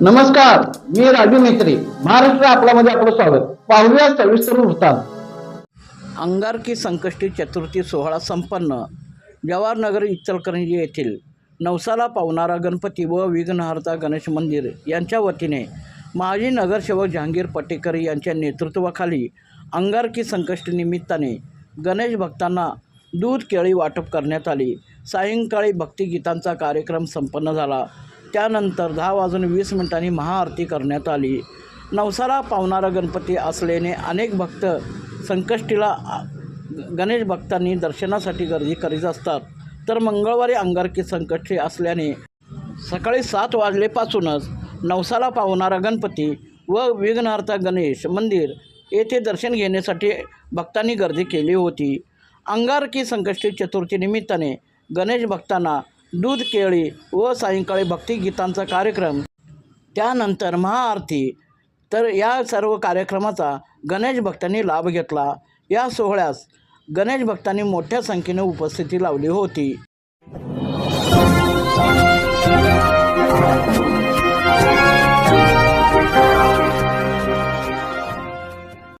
नमस्कार मी राजू मेत्री महाराष्ट्र आपल्यामध्ये आपलं स्वागत. पाहूया सविस्तर वृत्तांत. अंगारकी संकष्टी चतुर्थी सोहळा संपन्न. जवाहरनगर इचलकरंजी येथील नवसाला पावणारा गणपती व विघ्नहर्ता गणेश मंदिर यांच्या वतीने माजी नगरसेवक जहांगीर पटेकर यांच्या नेतृत्वाखाली अंगारकी संकष्टी निमित्ताने गणेश भक्तांना दूध केळी वाटप करण्यात आली. सायंकाळी भक्तिगीतांचा कार्यक्रम संपन्न झाला. त्यानंतर दहा वाजून वीस मिनिटांनी महाआरती करण्यात आली. नवसाला पावणारा गणपती असल्याने अनेक भक्त संकष्टीला गणेश भक्तांनी दर्शनासाठी गर्दी करीत असतात. तर मंगळवारी अंगारकी संकष्टी असल्याने सकाळी सात वाजलेपासूनच नवसाला पावणारा गणपती व विघ्नहर्ता गणेश मंदिर येथे दर्शन घेण्यासाठी भक्तांनी गर्दी केली होती. अंगारकी संकष्टी चतुर्थी निमित्ताने गणेश भक्तांना दूध केळी व सायंकाळी भक्तिगीतांचा कार्यक्रम. त्यानंतर महाआरती. तर या सर्व कार्यक्रमाचा गणेश भक्तांनी लाभ घेतला. या सोहळ्यास गणेश भक्तांनी मोठ्या संख्येने उपस्थिती लावली होती.